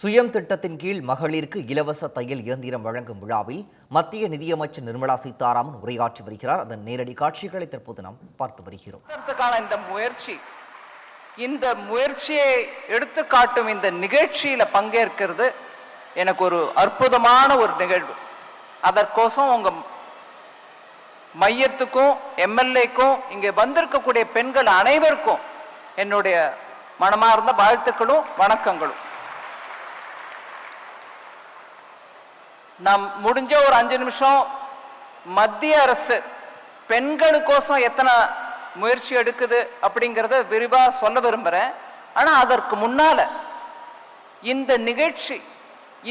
சுயம் திட்டத்தின் கீழ் மகளிருக்கு இலவச தையல் இயந்திரம் வழங்கும் விழாவில் மத்திய நிதியமைச்சர் நிர்மலா சீதாராமன் உரையாற்றி வருகிறார். அதன் நேரடி காட்சிகளை தற்போது நாம் பார்த்து வருகிறோம். இந்த முயற்சி இந்த முயற்சியை எடுத்து காட்டும் இந்த நிகழ்ச்சியில பங்கேற்கிறது எனக்கு ஒரு அற்புதமான ஒரு நிகழ்வு. அதற்கோசம் உங்க மையத்துக்கும் எம்எல்ஏக்கும் இங்கே வந்திருக்கக்கூடிய பெண்கள் அனைவருக்கும் என்னுடைய மனமார்ந்த வாழ்த்துக்களும் வணக்கங்களும். நான் முடிஞ்ச ஒரு அஞ்சு நிமிஷம் மத்திய அரசு பெண்களுக்கோசம் எத்தனை முயற்சி எடுக்குது அப்படிங்கிறத விரிவாக சொல்ல விரும்புகிறேன் ஆனால் அதற்கு முன்னால் இந்த நிகழ்ச்சி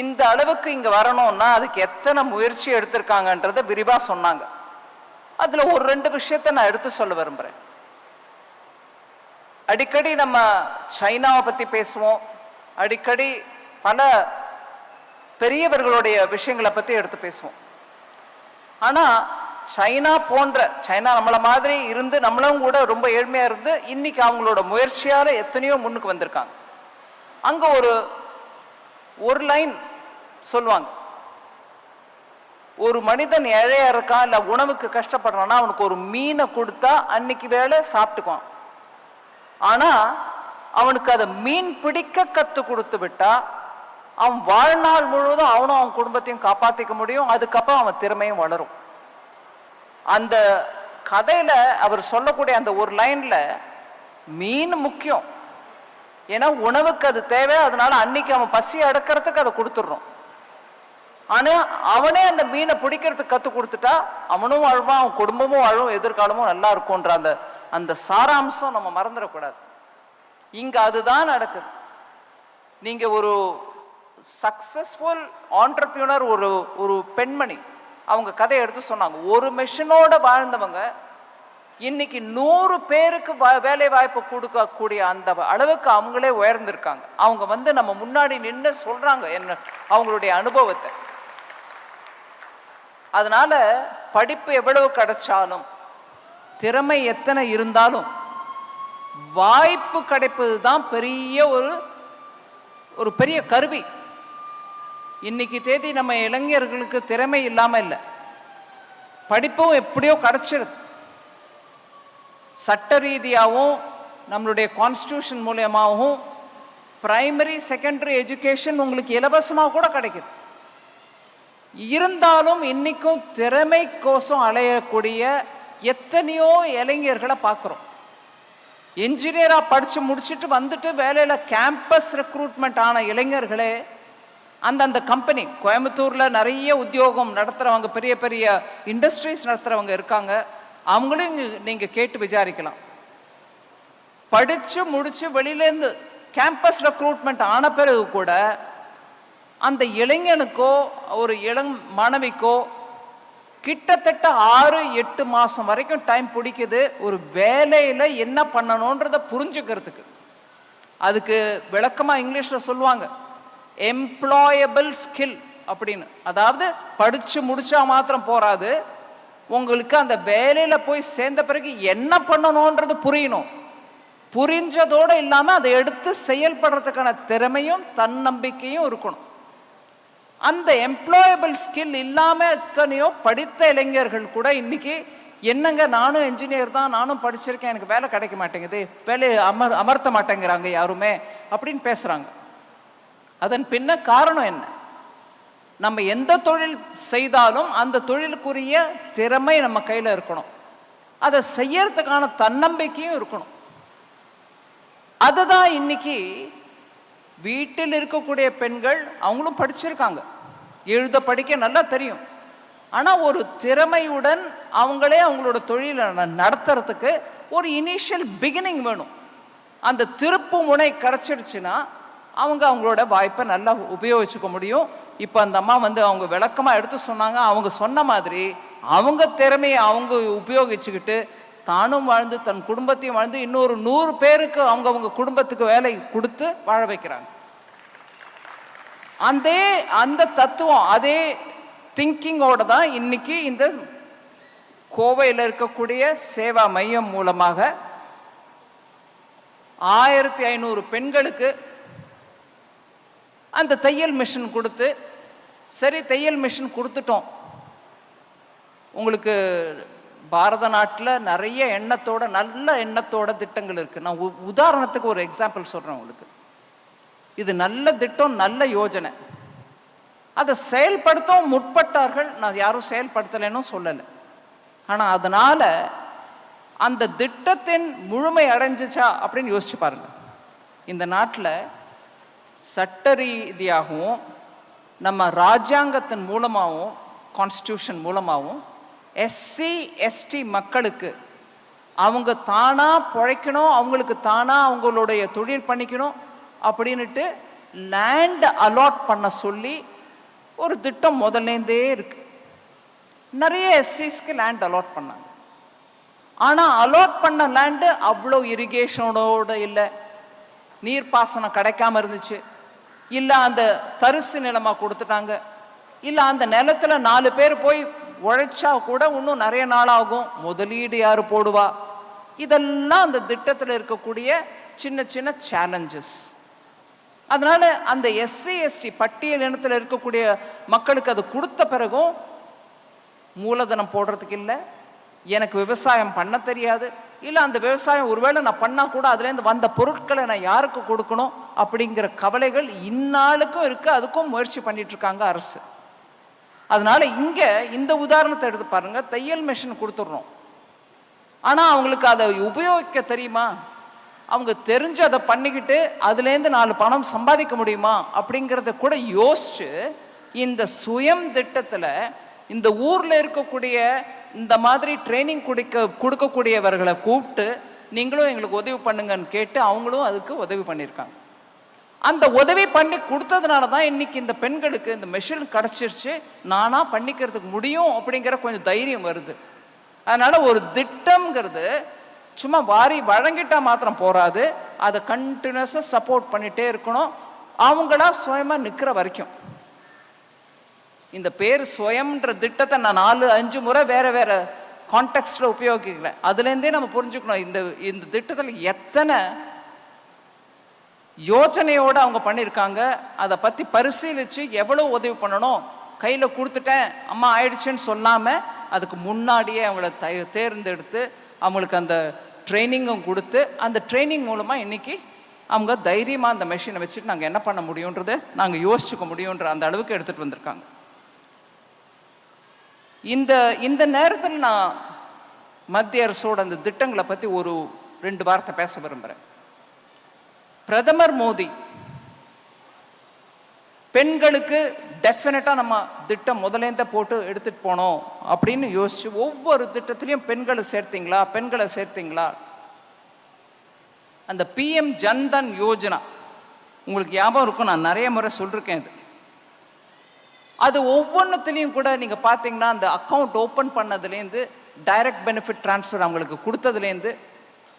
இந்த அளவுக்கு இங்கே வரணும்னா அதுக்கு எத்தனை முயற்சி எடுத்திருக்காங்கன்றத விரிவாக சொன்னாங்க. அதில் ஒரு ரெண்டு விஷயத்தை நான் எடுத்து சொல்ல விரும்புகிறேன் அடிக்கடி நம்ம சைனாவை பற்றி பேசுவோம். அடிக்கடி பல பெரியவர்களுடைய விஷயங்களை பத்தி எடுத்து பேசுவோம். ஆனா சைனா போன்ற சைனா நம்மள மாதிரி இருந்து நம்மளும் கூட ரொம்ப ஏழ்மையா இருந்து இன்னைக்கு அவங்களோட முயற்சியால எத்தனையோ முன்னுக்கு வந்திருக்காங்க. அங்க ஒரு ஒரு லைன் சொல்லுவாங்க. ஒரு மனிதன் ஏழையா இருக்கான் இல்ல உணவுக்கு கஷ்டப்படுறான்னா அவனுக்கு ஒரு மீனை கொடுத்தா அன்னைக்கு வேலை சாப்பிட்டுக்குவான். ஆனா அவனுக்கு அதை மீன் பிடிக்க கத்து கொடுத்து விட்டா அவன் வாழ்நாள் முழுவதும் அவனும் அவன் குடும்பத்தையும் காப்பாற்றிக்க முடியும். அதுக்கப்புறம் அவன் திறமையும் வளரும். அந்த கதையில அவர் சொல்லக்கூடிய அந்த ஒரு லைன்ல மீன் முக்கியம். ஏன்னா உணவுக்கு அது தேவை அதனால அன்னைக்கு அவன் பசி அடக்கிறதுக்கு அதை கொடுத்துடுறோம். ஆனா அவனே அந்த மீனை பிடிக்கிறதுக்கு கத்து கொடுத்துட்டா அவனும் வாழ்வான் அவன் குடும்பமும் வாழும் எதிர்காலமும் நல்லா இருக்கும்ன்ற அந்த அந்த சாராம்சம் நம்ம மறந்துடக்கூடாது. இங்க அதுதான் நடக்குது. நீங்க ஒரு சக்சஸ்ஃபுல் ஆண்டர்பியூனர் ஒரு ஒரு பெண்மணி. அவங்க கதையை எடுத்து சொன்னாங்க. ஒரு மெஷினோட வாழ்ந்தவங்க இன்னைக்கு நூறு பேருக்கு வ- வேலை வாய்ப்பு கொடுக்கக்கூடிய அந்த அளவுக்கு அவங்களே உயர்ந்திருக்காங்க. அவங்க வந்து நம்ம முன்னாடி நின்று சொல்றாங்க என்ன அவங்களுடைய அனுபவத்தை. அதனால படிப்பு எவ்வளவு கிடைச்சாலும் திறமை எத்தனை இருந்தாலும் வாய்ப்பு கிடைப்பது தான் பெரிய ஒரு ஒரு பெரிய கருவி. இன்னைக்கு தேதி நம்ம இளைஞர்களுக்கு திறமை இல்லாமல் இல்லை. படிப்பும் எப்படியோ கிடைச்சிருது. சட்ட ரீதியாகவும் நம்மளுடைய கான்ஸ்டியூஷன் மூலியமாகவும் பிரைமரி செகண்டரி எஜுகேஷன் உங்களுக்கு இலவசமாக கூட கிடைக்குது. இருந்தாலும் இன்னைக்கும் திறமைக்கோசம் அலையக்கூடிய எத்தனையோ இளைஞர்களை பார்க்குறோம். இன்ஜினியராக படித்து முடிச்சுட்டு வந்துட்டு வேலையில் கேம்பஸ் ரெக்ரூட்மெண்ட் ஆன இளைஞர்களே அந்தந்த கம்பெனி கோயம்புத்தூரில் நிறைய உத்தியோகம் நடத்துகிறவங்க பெரிய பெரிய இண்டஸ்ட்ரீஸ் நடத்துகிறவங்க இருக்காங்க. அவங்களும் இங்கே நீங்கள் கேட்டு விசாரிக்கலாம். படித்து முடித்து வெளியிலேருந்து கேம்பஸ் ரெக்ரூட்மெண்ட் ஆன பிறகு கூட அந்த இளைஞனுக்கோ ஒரு இளம் மாணவிக்கோ கிட்டத்தட்ட ஆறு எட்டு மாதம் வரைக்கும் டைம் பிடிக்குது. ஒரு வேலையில் என்ன பண்ணணுன்றதை புரிஞ்சுக்கிறதுக்கு. அதுக்கு விளக்கமாக இங்கிலீஷில் சொல்லுவாங்க. எம்ப்ளாயபிள் ஸ்கில் அப்படின்னு. அதாவது படித்து முடிச்சா மாத்திரம் போராது உங்களுக்கு அந்த வேலையில் போய் சேர்ந்த பிறகு என்ன பண்ணணுன்றது புரியணும். புரிஞ்சதோடு இல்லாமல் அதை எடுத்து செயல்படுறதுக்கான திறமையும் தன்னம்பிக்கையும் இருக்கணும். அந்த எம்ப்ளாயபிள் ஸ்கில் இல்லாமல் எத்தனையோ படித்த இளைஞர்கள் கூட இன்னைக்கு என்னங்க நானும் என்ஜினியர் தான் நானும் படிச்சிருக்கேன் எனக்கு வேலை கிடைக்க மாட்டேங்குது வேலையை அமர் அமர்த்த மாட்டேங்கிறாங்க யாருமே அப்படின்னு பேசுகிறாங்க அதன் பின்ன காரணம் என்ன? நம்ம எந்த தொழில் செய்தாலும் அந்த தொழிலுக்குரிய திறமை நம்ம கையில் இருக்கணும். அதை செய்யறதுக்கான தன்னம்பிக்கையும் இருக்கணும். அதுதான் இன்னைக்கு வீட்டில் இருக்கக்கூடிய பெண்கள் அவங்களும் படிச்சிருக்காங்க. எழுத படிக்க நல்லா தெரியும். ஆனால் ஒரு திறமையுடன் அவங்களே அவங்களோட தொழிலை நடத்துறதுக்கு ஒரு இனிஷியல் பிகினிங் வேணும். அந்த திருப்பு முனை கிடச்சிருச்சுன்னா அவங்க அவங்களோட வாய்ப்பை நல்லா உபயோகிச்சுக்க முடியும். இப்போ அந்த அம்மா வந்து அவங்க விளக்கமாக எடுத்து சொன்னாங்க. அவங்க சொன்ன மாதிரி அவங்க திறமையை அவங்க உபயோகிச்சுக்கிட்டு தானும் வாழ்ந்து தன் குடும்பத்தையும் வாழ்ந்து இன்னொரு நூறு பேருக்கு அவங்க அவங்க குடும்பத்துக்கு வேலை கொடுத்து வாழ வைக்கிறாங்க. அந்த அந்த தத்துவம் அதே திங்கிங்கோட தான் இன்னைக்கு இந்த கோவையில் இருக்கக்கூடிய சேவா மையம் மூலமாக ஆயிரத்தி ஐநூறு பெண்களுக்கு அந்த தையல் மிஷின் கொடுத்து சரி தையல் மிஷின் கொடுத்துட்டோம். உங்களுக்கு பாரத நாட்டில் நிறைய எண்ணத்தோட நல்ல எண்ணத்தோட திட்டங்கள் இருக்குது நான் உ- உதாரணத்துக்கு ஒரு எக்ஸாம்பிள் சொல்கிறேன் உங்களுக்கு. இது நல்ல திட்டம் நல்ல யோஜனை. அதை செயல்படுத்தவும் முற்பட்டார்கள். நான் யாரும் செயல்படுத்தலைன்னு சொல்லலை. ஆனால் அதனால் அந்த திட்டத்தின் முழுமை அடைஞ்சிச்சா அப்படின்னு யோசிச்சு பாருங்கள் இந்த நாட்டில் சட்ட ரீதியாகவும் நம்ம ராஜாங்கத்தின் மூலமாகவும் கான்ஸ்டியூஷன் மூலமாகவும் எஸ்சி எஸ்டி மக்களுக்கு அவங்க தானாக பிழைக்கணும் அவங்களுக்கு தானாக அவங்களுடைய தொழில் பண்ணிக்கணும் அப்படின்ட்டு லேண்ட் அலாட் பண்ண சொல்லி ஒரு திட்டம் முதல்லேருந்தே இருக்குது நிறைய எஸ்சிஸ்க்கு லேண்ட் அலாட் பண்ணாங்க. ஆனால் அலாட் பண்ண லேண்டு அவ்வளோ இரிகேஷனோட இல்லை. நீர்ப்பாசனம் கிடைக்காம இருந்துச்சு. இல்லை அந்த தரிசு நிலமாக கொடுத்துட்டாங்க. இல்லை அந்த நிலத்துல நாலு பேர் போய் உழைச்சா கூட இன்னும் நிறைய நாள் ஆகும். முதலீடு யார் போடுவா? இதெல்லாம் அந்த திட்டத்தில் இருக்கக்கூடிய சின்ன சின்ன சேலஞ்சஸ் அதனால அந்த எஸ்சி எஸ்டி பட்டியல் இனத்தில் இருக்கக்கூடிய மக்களுக்கு அது கொடுத்த பிறகும் மூலதனம் போடுறதுக்கு இல்லை. எனக்கு விவசாயம் பண்ண தெரியாது. இல்லை அந்த விவசாயம் ஒருவேளை நான் பண்ணால் கூட அதுலேருந்து வந்த பொருட்களை நான் யாருக்கு கொடுக்கணும் அப்படிங்கிற கவலைகள் இந்நாளுக்கும் இருக்குது அதுக்கும் முயற்சி பண்ணிகிட்ருக்காங்க அரசு. அதனால் இங்கே இந்த உதாரணத்தை எடுத்து பாருங்கள் தையல் மிஷின் கொடுத்துட்றோம். ஆனால் அவங்களுக்கு அதை உபயோகிக்க தெரியுமா? அவங்க தெரிஞ்சு அதை பண்ணிக்கிட்டு அதுலேருந்து நாலு பணம் சம்பாதிக்க முடியுமா அப்படிங்கிறத கூட யோசித்து இந்த சுயம் திட்டத்தில் இந்த ஊரில் இருக்கக்கூடிய இந்த மாதிரி ட்ரைனிங் கொடுக்க கொடுக்கக்கூடியவர்களை கூப்பிட்டு நீங்களும் எங்களுக்கு உதவி பண்ணுங்கன்னு கேட்டு அவங்களும் அதுக்கு உதவி பண்ணியிருக்காங்க. அந்த உதவி பண்ணி கொடுத்ததுனால தான் இன்னைக்கு இந்த பெண்களுக்கு இந்த மெஷின் கிடச்சிருச்சு. நானாக பண்ணிக்கிறதுக்கு முடியும் அப்படிங்கிற கொஞ்சம் தைரியம் வருது. அதனால் ஒரு திட்டம்ங்கிறது சும்மா வாரி வழங்கிட்டா மாத்திரம் போகாது அதை கண்டினியூஸாக சப்போர்ட் பண்ணிகிட்டே இருக்கணும். அவங்களா சுயமாக நிற்கிற வரைக்கும். இந்த பேர் சுயம்ன்ற திட்டத்தை நான் நாலு அஞ்சு முறை வேற வேற கான்டெக்ட்ல உபயோகிக்கிறேன். அதுலேருந்தே நம்ம புரிஞ்சுக்கணும் இந்த இந்த திட்டத்தில் எத்தனை யோஜனையோடு அவங்க பண்ணியிருக்காங்க அதை பற்றி பரிசீலித்து எவ்வளோ உதவி பண்ணணும் கையில் கொடுத்துட்டேன் அம்மா ஆயிடுச்சுன்னு சொல்லாமல் அதுக்கு முன்னாடியே அவங்கள த தேர்ந்தெடுத்து அவங்களுக்கு அந்த ட்ரைனிங்கும் கொடுத்து அந்த ட்ரைனிங் மூலமாக இன்னைக்கு அவங்க தைரியமாக அந்த மெஷினை வச்சுட்டு நாங்கள் என்ன பண்ண முடியுன்றதை நாங்கள் யோசிச்சுக்க முடியுன்ற அந்த அளவுக்கு எடுத்துகிட்டு வந்திருக்காங்க. இந்த இந்த நேரத்தில் நான் மத்திய அரசோட அந்த திட்டங்களை பற்றி ஒரு ரெண்டு வார்த்தை பேச விரும்புகிறேன் பிரதமர் மோடி பெண்களுக்கு டெஃபினட்டாக நம்ம திட்டம் முதலேந்த போட்டு எடுத்துகிட்டு போனோம் அப்படின்னு யோசிச்சு ஒவ்வொரு திட்டத்திலையும் பெண்களை சேர்த்திங்களா பெண்களை சேர்த்திங்களா? அந்த பிஎம் ஜன்தன் யோஜனா உங்களுக்கு ஞாபகம் இருக்கும் நான் நிறைய முறை சொல்லியிருக்கேன் இது. அது ஒவ்வொன்றத்துலேயும் கூட நீங்கள் பார்த்தீங்கன்னா அந்த அக்கௌண்ட் ஓப்பன் பண்ணதுலேருந்து டைரக்ட் பெனிஃபிட் ட்ரான்ஸ்ஃபர் அவங்களுக்கு கொடுத்ததுலேருந்து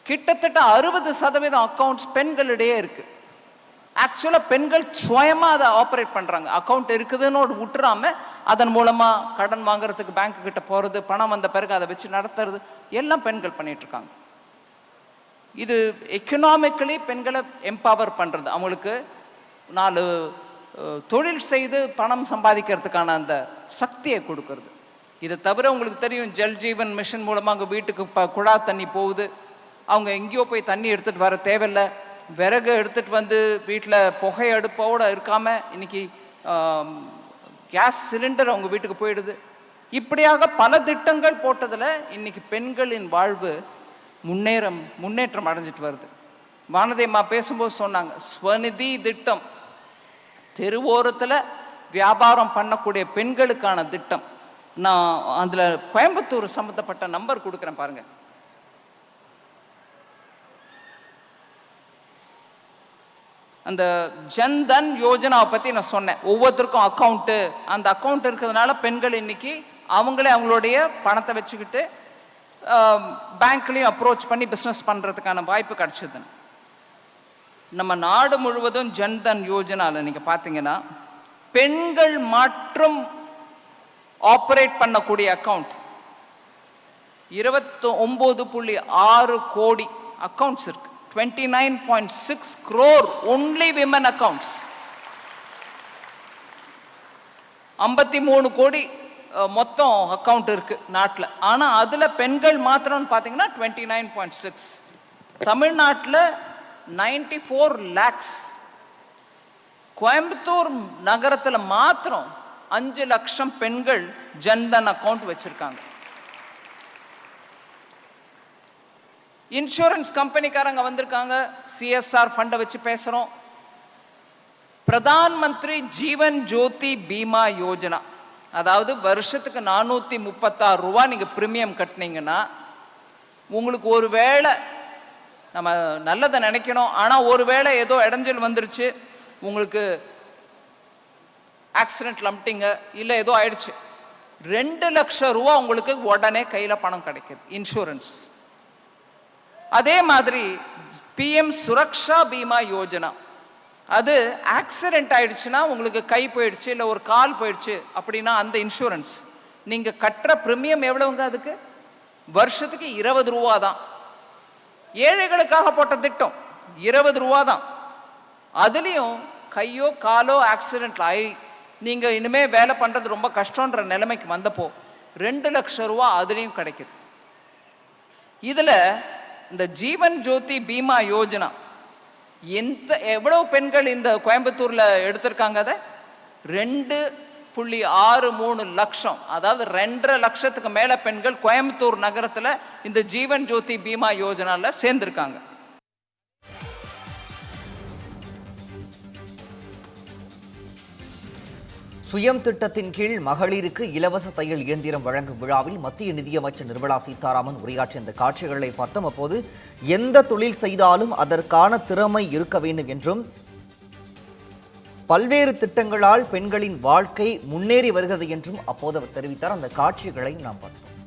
கிட்டத்தட்ட அறுபது சதவீதம் அக்கௌண்ட்ஸ் பெண்களிடையே இருக்குது ஆக்சுவலாக பெண்கள் சுயமாக அதை ஆப்ரேட் பண்ணுறாங்க அக்கௌண்ட் இருக்குதுன்னு விட்டுறாம அதன் மூலமாக கடன் வாங்குறதுக்கு பேங்க்கு கிட்ட போகிறது பணம் வந்த பிறகு அதை வச்சு நடத்துறது எல்லாம் பெண்கள் பண்ணிகிட்ருக்காங்க இது எக்கனாமிக்கலி பெண்களை எம்பவர் பண்ணுறது அவங்களுக்கு நாலு தொழில் செய்து பணம் சம்பாதிக்கிறதுக்கான அந்த சக்தியை கொடுக்கறது. இதை தவிர உங்களுக்கு தெரியும் ஜல் ஜீவன் மிஷன் மூலமாக அவங்க வீட்டுக்கு ப குழா தண்ணி போகுது. அவங்க எங்கேயோ போய் தண்ணி எடுத்துகிட்டு வர தேவையில்லை. விறகு எடுத்துகிட்டு வந்து வீட்டில் புகை அடுப்போடு இருக்காமல் இன்னைக்கு கேஸ் சிலிண்டர் அவங்க வீட்டுக்கு போயிடுது. இப்படியாக பல திட்டங்கள் போட்டதில் இன்னைக்கு பெண்களின் வாழ்வு முன்னேறம் முன்னேற்றம் அடைஞ்சிட்டு வருது. வானதேமா பேசும்போது சொன்னாங்க ஸ்வநிதி திட்டம். தெருவோரத்தில் வியாபாரம் பண்ணக்கூடிய பெண்களுக்கான திட்டம். நான் அதில் கோயம்புத்தூர் சம்மந்தப்பட்ட நம்பர் கொடுக்குறேன் பாருங்கள் அந்த ஜன்தன் யோஜனாவை பற்றி நான் சொன்னேன். ஒவ்வொருத்தருக்கும் அக்கௌண்ட்டு அந்த அக்கௌண்ட் இருக்கிறதுனால பெண்கள் இன்னைக்கு அவங்களே அவங்களுடைய பணத்தை வச்சுக்கிட்டு பேங்க்லேயும் அப்ரோச் பண்ணி பிஸ்னஸ் பண்ணுறதுக்கான வாய்ப்பு கிடச்சிதுன்னு. நம்ம நாடு முழுவதும் ஜன்தன் யோஜனாவில் நீங்கள் பார்த்தீங்கன்னா பெண்கள் மற்றும் ஆப்ரேட் பண்ணக்கூடிய அக்கௌண்ட் இருபத்தி ஒம்பது புள்ளி ஆறு கோடி அக்கௌண்ட்ஸ் இருக்கு. Twenty nine point six crore only women accounts ஐம்பத்தி மூணு கோடி மொத்தம் அக்கவுண்ட் இருக்கு நாட்டில். ஆனால் அதில் பெண்கள் மாத்திரம்னு பார்த்தீங்கன்னா டுவெண்ட்டி நைன் பாயிண்ட் சிக்ஸ் தமிழ்நாட்டில் நைன்டி ஃபோர் லேக்ஸ். கோயம்புத்தூர் நகரத்தில் மாத்திரம் அஞ்சு லட்சம் பெண்கள் ஜன்தன் அக்கௌண்ட் வச்சுருக்காங்க. இன்சூரன்ஸ் கம்பெனிக்காரங்க வந்திருக்காங்க. சிஎஸ்ஆர் ஃபண்டை வச்சு பேசுகிறோம் பிரதான் மந்திரி ஜீவன் ஜோதி பீமா யோஜனா. அதாவது வருஷத்துக்கு நானூற்றி முப்பத்தாறு ரூபா நீங்கள் ப்ரீமியம் கட்டினீங்கன்னா உங்களுக்கு ஒரு வேளை நம்ம நல்லதை நினைக்கணும். ஆனால் ஒரு வேளை ஏதோ இடைஞ்சல் வந்துருச்சு. உங்களுக்கு ஆக்சிடென்ட் லம்ட்டிங்க இல்லை ஏதோ ஆயிடுச்சு. ரெண்டு லட்சம் ரூபா உங்களுக்கு உடனே கையில் பணம் கிடைக்குது. இன்சூரன்ஸ் அதே மாதிரி பிஎம் சுரக்ஷா பீமா யோஜனா அது ஆக்சிடென்ட் ஆயிடுச்சுன்னா உங்களுக்கு கை போயிடுச்சு இல்லை ஒரு கால் போயிடுச்சு அப்படின்னா அந்த இன்சூரன்ஸ் நீங்கள் கட்டுற ப்ரீமியம் எவ்வளவுங்க அதுக்கு? வருஷத்துக்கு இருபது ரூபா தான். ஏழைகளுக்காக போட்ட திட்டம். இருபது ரூபா தான். அதுலேயும் கையோ காலோ ஆக்சிடென்ட் ஆகி நீங்கள் இனிமேல் வேலை பண்ணுறது ரொம்ப கஷ்டன்ற நிலைமைக்கு வந்தப்போ ரெண்டு லட்சம் ரூபா அதுலேயும் கிடைக்குது. இதில் இந்த ஜீவன் ஜோதி பீமா யோஜனா எந்த எவ்வளோ பெண்கள் இந்த கோயம்புத்தூரில் எடுத்திருக்காங்க அதை? ரெண்டு புள்ளி ஆறு மூணு லட்சம். அதாவது ரெண்டரை லட்சத்துக்கு மேலே பெண்கள் கோயம்புத்தூர் நகரத்தில் இந்த ஜீவன் ஜோதி பீமா யோஜனாவில் சேர்ந்திருக்காங்க. சுயம் திட்டத்தின் கீழ் மகளிருக்கு இலவச தையல் இயந்திரம் வழங்கும் விழாவில் மத்திய நிதியமைச்சர் நிர்மலா சீதாராமன் உரையாற்றிய இந்த காட்சிகளை பார்த்தோம் அப்போது எந்த தொழில் செய்தாலும் அதற்கான திறமை இருக்க வேண்டும் என்றும் பல்வேறு திட்டங்களால் பெண்களின் வாழ்க்கை முன்னேறி வருகிறது என்றும் அப்போது அவர் தெரிவித்தார். அந்த காட்சிகளை நாம் பார்த்தோம்